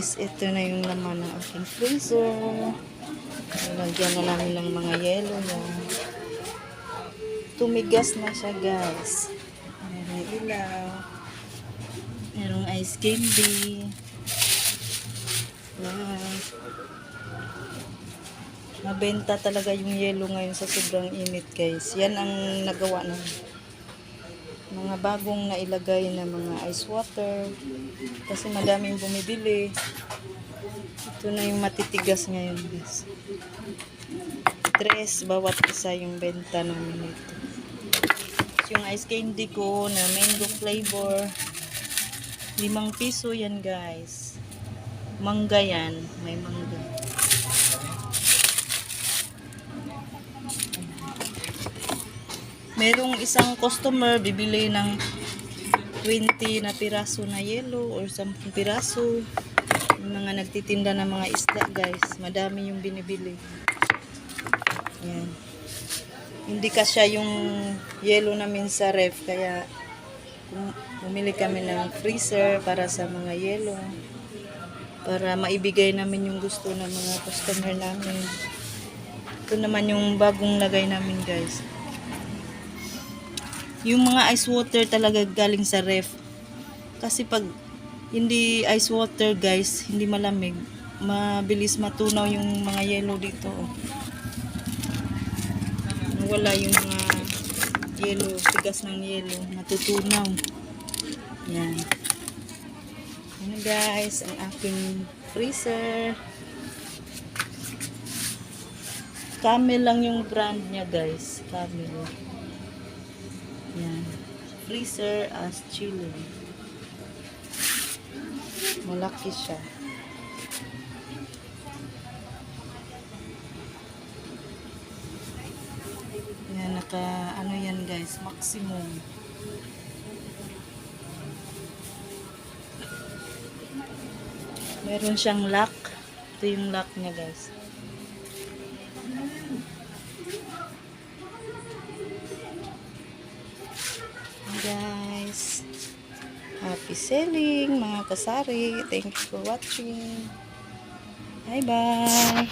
guys, ito na yung laman ng aking freezer. Lagyan na namin ng mga yelo yan. Tumigas na siya guys. Merong ilaw. Merong ice candy. Wow. Mabenta talaga yung yelo ngayon sa sobrang init guys. Yan ang nagawa ng mga bagong nailagay na mga ice water. Kasi madaming bumibili. Ito na yung matitigas ngayon guys. Tres bawat isa yung benta namin ito. Yung ice candy ko na mango flavor. Limang piso yan guys. Mangga yan. May mangga. Merong isang customer bibili ng 20 na piraso na yellow or 10 piraso. Yung mga nagtitinda ng mga isda guys. Madami yung binibili. Yan. Hindi kasya yung yellow namin sa ref. Kaya bum- bumili kami ng freezer para sa mga yellow. Para maibigay namin yung gusto ng mga customer namin. Ito naman yung bagong lagay namin guys. Yung mga ice water talaga galing sa ref. Kasi pag hindi ice water guys, hindi malamig, mabilis matunaw yung mga yellow dito. oh. Wala yung mga yellow, tigas ng yellow, natutunaw. Yan. Ano guys, ang aking freezer. Camel lang yung brand niya guys. Camel. Yan. Freezer as chili. Malaki siya. Yan, naka, ano yan guys, maximum. Meron siyang lock. Ito yung lock niya guys. guys. Happy selling mga kasari. Thank you for watching. Bye-bye.